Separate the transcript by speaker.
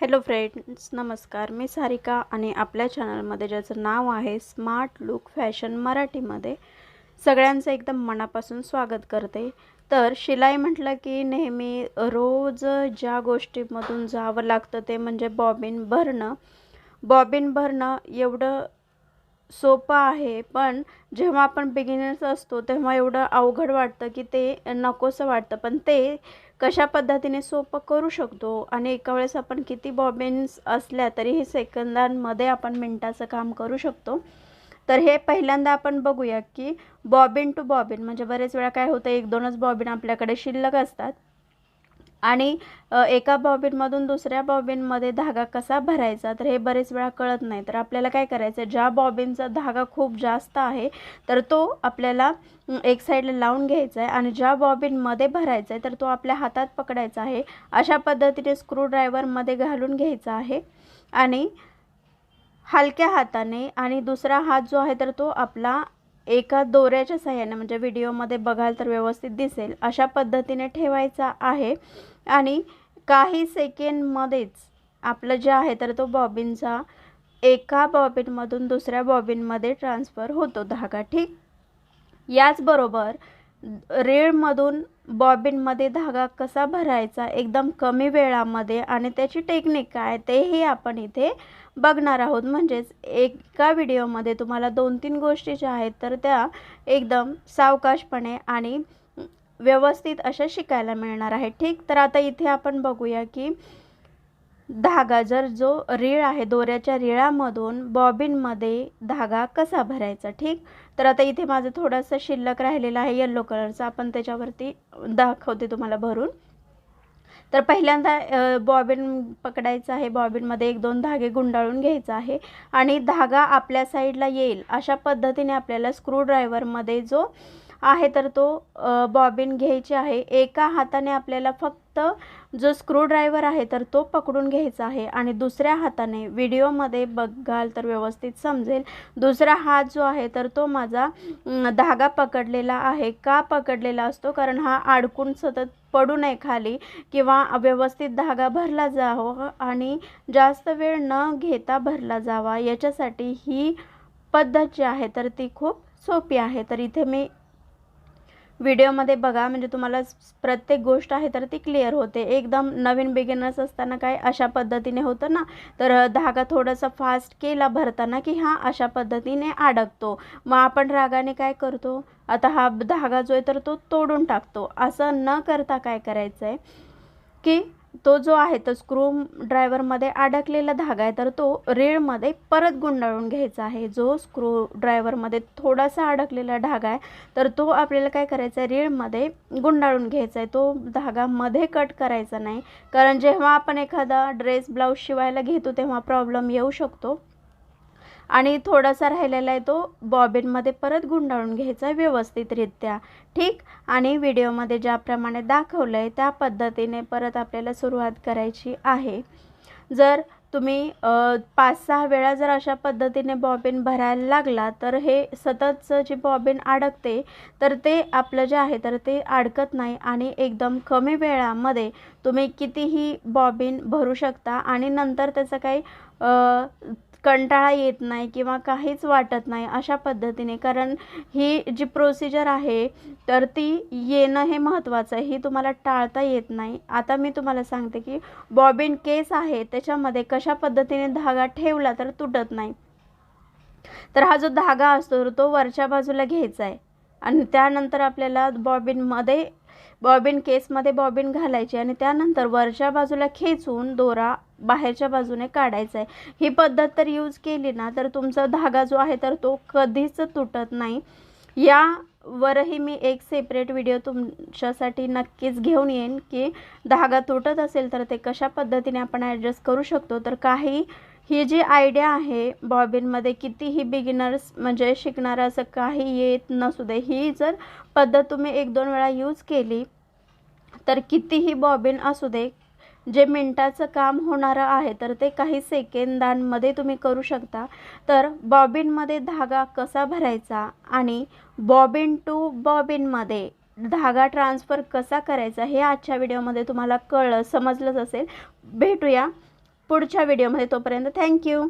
Speaker 1: Hello friends नमस्कार. मी सारिका आणि आपल्या चॅनलमध्ये ज्याचं नाव आहे स्मार्ट लुक फॅशन मराठीमध्ये सगळ्यांचं एकदम मनापासून स्वागत करते. तर शिलाई म्हटलं की नेहमी रोज ज्या गोष्टीमधून जावं लागतं ते म्हणजे बॉबिन भरणं. बॉबिन भरणं एवढं सोपं आहे पण जेव्हा आपण बिगिनर्स असतो तेव्हा एवढं अवघड वाटतं की ते नकोसं वाटतं. पण ते कशा पद्धतीने सोपं करू शकतो? आणि एका वेळेस आपण किती बॉबिन्स असल्या तरीही सेकंदांमध्ये आपण मिनटाचं काम करू शकतो. तर हे पहिल्यांदा आपण बघूया की बॉबिन टू बॉबिन म्हणजे बरेच वेळा काय होतं एक दोनच बॉबिन आपल्याकडे शिल्लक असतात. आणि एका बॉबिनमधून दुसऱ्या बॉबिनमध्ये धागा कसा भरायचा? तर हे बरेच वेळा कळत नाही. तर आपल्याला काय करायचं आहे ज्या बॉबिनचा धागा खूप जास्त आहे तर तो आपल्याला एक साईडला लावून घ्यायचा आहे आणि ज्या बॉबिनमध्ये भरायचा आहे तर तो आपल्या हातात पकडायचा आहे. अशा पद्धतीने स्क्रूड्रायव्हरमध्ये घालून घ्यायचा आहे आणि हलक्या हाताने आणि दुसरा हात जो आहे तर तो आपला एका दोऱ्याच्या सहाय्याने म्हणजे व्हिडिओमध्ये बघाल तर व्यवस्थित दिसेल अशा पद्धतीने ठेवायचा आहे. आणि काही सेकंडमध्येच आपलं जे आहे तर तो बॉबिनचा एका बॉबिनमधून दुसऱ्या बॉबिनमध्ये ट्रान्सफर होतो धागा ठीक? याचबरोबर रेळमधून बॉबिनमध्ये धागा कसा भरायचा एकदम कमी वेळामध्ये आणि त्याची टेक्निक काय तेही आपण इथे बघणार आहोत. म्हणजेच एका व्हिडिओमध्ये तुम्हाला दोन तीन गोष्टी ज्या आहेत तर त्या एकदम सावकाशपणे आणि व्यवस्थित अशा शिकायला मिळणार आहे. ठीक तर आता इथे आपण बघूया की धागा जर जो रीळ आहे दोऱ्याच्या रिळामधून बॉबिनमध्ये धागा कसा भरायचा? ठीक तर आता इथे माझं थोडंसं शिल्लक राहिलेला आहे येल्लो कलरचा आपण त्याच्यावरती दाखवते तुम्हाला भरून. तर पहिल्यांदा बॉबिन पकडायचं आहे. बॉबिनमध्ये एक दोन धागे गुंडाळून घ्यायचा आहे आणि धागा आपल्या साईडला येईल. अशा पद्धतीने आपल्याला स्क्रूड्रायव्हरमध्ये जो आहे तर तो बॉबिन घ्यायची आहे. एका हाताने आपल्याला फक्त जो स्क्रूड्रायव्हर आहे तर तो पकडून घ्यायचा आहे आणि दुसऱ्या हाताने व्हिडिओमध्ये बघाल तर व्यवस्थित समजेल. दुसरा हात जो आहे तर तो माझा धागा पकडलेला आहे. का पकडलेला असतो? कारण हा अडकून सतत पडू नये खाली किंवा व्यवस्थित धागा भरला जावा आणि जास्त वेळ न घेता भरला जावा. याच्यासाठी ही पद्धत जी आहे तर ती खूप सोपी आहे. तर इथे मी व्हिडिओमध्ये बघा म्हणजे तुम्हाला प्रत्येक गोष्ट आहे तर ती क्लिअर होते. एकदम नवीन बिगिनर्स असताना काय अशा पद्धतीने होतं ना तर धागा थोडासा फास्ट केला भरताना की हा अशा पद्धतीने अडकतो. मग आपण रागाने काय करतो? आता हा धागा जो आहे तर तो तोडून टाकतो. असं न करता काय करायचं आहे की तो जो आहे तो स्क्रू ड्रायव्हरमध्ये अडकलेला धागा आहे तर तो रेळमध्ये परत गुंडाळून घ्यायचा आहे. जो स्क्रू ड्रायव्हरमध्ये थोडासा अडकलेला धागा आहे तर तो आपल्याला काय करायचा आहे रेळमध्ये गुंडाळून घ्यायचा आहे. तो धागा मध्ये कट करायचा नाही. कारण जेव्हा आपण एखादा ड्रेस ब्लाऊज शिवायला घेतो तेव्हा प्रॉब्लेम येऊ शकतो. आणि थोडासा राहिलेला आहे तो बॉबिनमध्ये परत गुंडाळून घ्यायचा आहे व्यवस्थितरित्या. ठीक? आणि व्हिडिओमध्ये ज्याप्रमाणे दाखवलं आहे त्या पद्धतीने परत आपल्याला सुरुवात करायची आहे. जर तुम्ही पाच सहा वेळा जर अशा पद्धतीने बॉबिन भरायला लागला तर हे सततचं जे बॉबिन अडकते तर ते आपलं जे आहे तर ते अडकत नाही आणि एकदम कमी वेळामध्ये तुम्ही कितीही बॉबिन भरू शकता आणि नंतर त्याचं काही कंटाळा येत नाही किंवा काहीच वाटत नाही अशा पद्धतीने. कारण ही जी प्रोसिजर आहे तर ती येणं हे महत्त्वाचं आहे. ही तुम्हाला टाळता येत नाही. आता मी तुम्हाला सांगते की बॉबिन केस आहे त्याच्यामध्ये कशा पद्धतीने धागा ठेवला तर तुटत नाही. तर हा जो धागा असतो तो वरच्या बाजूला घ्यायचा आहे. आणि त्यानंतर आपल्याला बॉबिनमध्ये बॉबिन केसमध्ये बॉबिन घालायची आणि त्यानंतर वरच्या बाजूला खेचून दोरा बाहेरच्या बाजूने काढायचा आहे. ही पद्धत तर यूज केली ना तर तुमचा धागा जो आहे तर तो कधीच तुटत नाही. यावरही मी एक सेपरेट व्हिडिओ तुमच्यासाठी नक्कीच घेऊन येईन की धागा तुटत असेल तर ते कशा पद्धतीने आपण ॲडजस्ट करू शकतो तर काही ही जी आयडिया आहे बॉबिनमध्ये कितीही बिगिनर्स म्हणजे शिकणारं असं काही येत नसू दे ही जर पद्धत तुम्ही एक दोन वेळा यूज केली तर कितीही बॉबिन असू दे जे मिनटाचं काम होणारं आहे तर ते काही सेकंदांमध्ये तुम्ही करू शकता. तर बॉबिनमध्ये धागा कसा भरायचा आणि बॉबिन टू बॉबिनमध्ये धागा ट्रान्सफर कसा करायचा हे आजच्या व्हिडिओमध्ये तुम्हाला कळलं समजलंच असेल. भेटूया. पुढच्या व्हिडिओमध्ये तोपर्यंत थँक्यू